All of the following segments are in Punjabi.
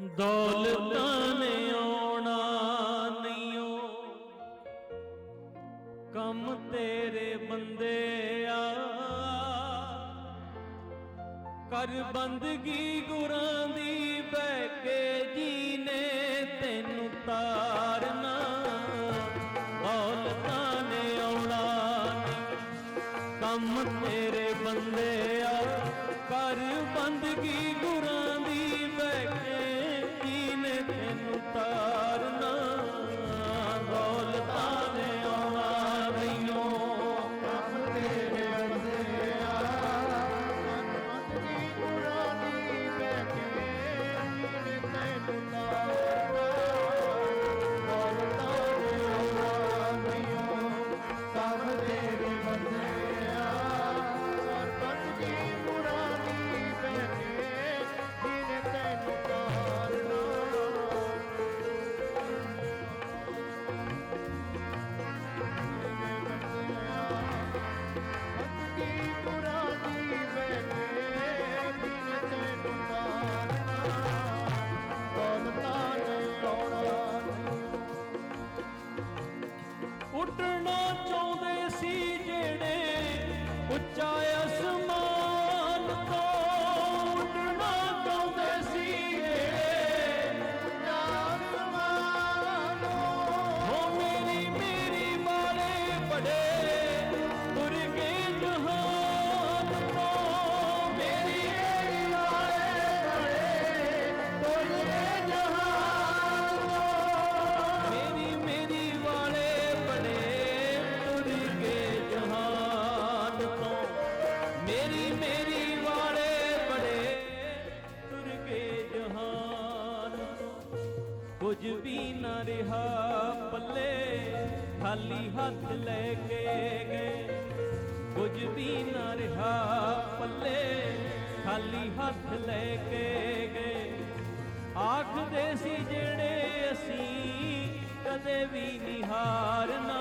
ਦੌਲਤਾਂ ਨੇ ਆਉਣਾ ਨਹੀਂਓ। ਕੰਮ ਤੇਰੇ ਬੰਦੇ ਆ। ਕਰ ਬੰਦਗੀ ਗੁਰਾਂ ਦੀ ਬੈਕੇ ਕੇ ਜੀਨੇ ਤੈਨੂੰ ਤਾਰਨਾ। Amen. ਖਾਲੀ ਹੱਥ ਲੈ ਕੇ ਗਏ। ਕੁਝ ਵੀ ਨਾ ਰਿਹਾ ਪੱਲੇ, ਖਾਲੀ ਹੱਥ ਲੈ ਕੇ ਗਏ। ਆਖਦੇ ਸੀ ਜਿਹੜੇ ਅਸੀਂ ਕਦੇ ਵੀ ਨਿਹਾਰਨਾ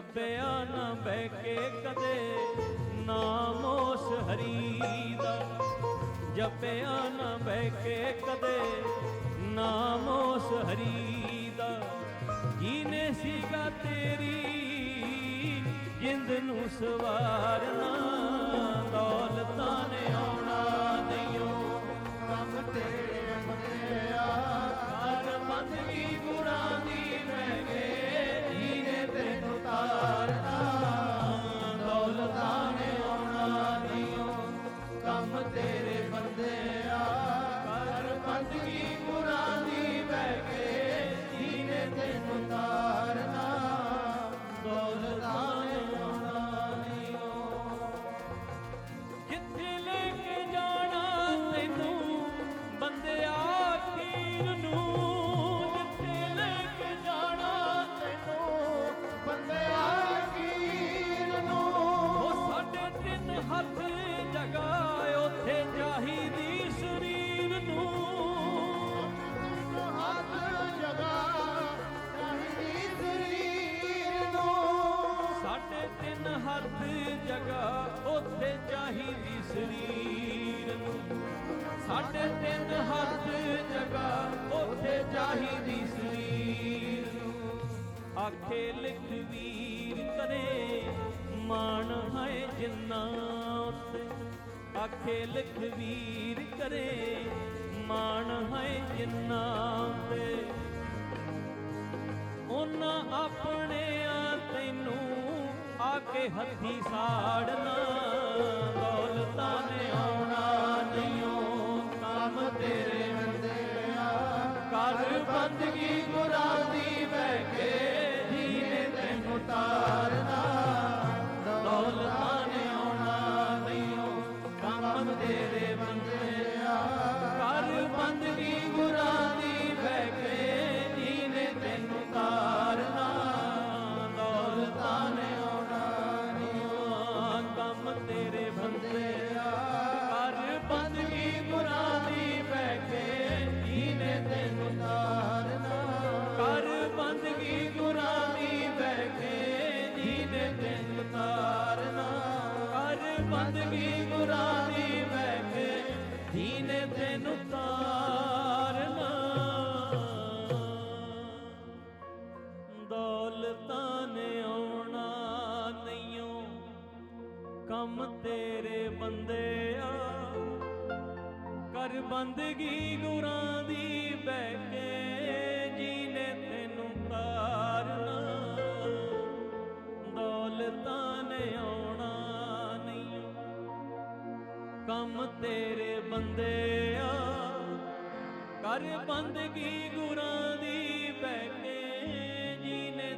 ਜਪਿਆ ਨਾ ਬਹਿ ਕੇ ਕਦੇ ਨਾਮ ਉਸ ਹਰੀ ਦਾ ਜਪਿਆ ਨਾ ਬਹਿ ਕੇ ਕਦੇ ਨਾਮ ਉਸ ਹਰੀ ਦਾ ਜੀਨੇ ਸੀਗਾ ਤੇਰੀ, ਜਿੰਦ ਨੂੰ ਸਵਾਰਨਾ। ਆਖੇ ਲਿਖ ਕਰੇ ਮਾਣ ਹੈ ਜਿੰਨਾ ਆਖੇ ਲਿਖ ਕਰੇ ਮਾਣ ਹੈ ਜਿੰਨਾ ਉਤੇ। ਉਹਨਾਂ ਆਪਣਿਆਂ ਆ ਕੇ ਹੱਥੀ ਸਾੜਨਾ। ਬੰਦਗੀ ਗੁਰਾਂ ਦੀ ਬਹਿ ਕੇ ਜੀ ਤੈਨੂੰ ਤਾਰਨਾ ਬੰਦਗੀ ਗੁਰਾਂ ਦੀ ਬਹਿ ਕੇ ਜੀ ਨੇ ਤੈਨੂੰ ਤਾਰਨਾ ਦੌਲਤਾਂ ਨੇ ਆਉਣਾ ਨਹੀਂਓ ਕੰਮ ਤੇਰੇ ਬੰਦਿਆ। ਕਰ ਬੰਦਗੀ ਗੁਰਾਂ ਦੀ ਬਹਿ ਬੰਦਿਆ ਕਰ ਬੰਦਗੀ ਗੁਰਾਂ ਦੀ ਬੈਠੇ ਜੀਨੇ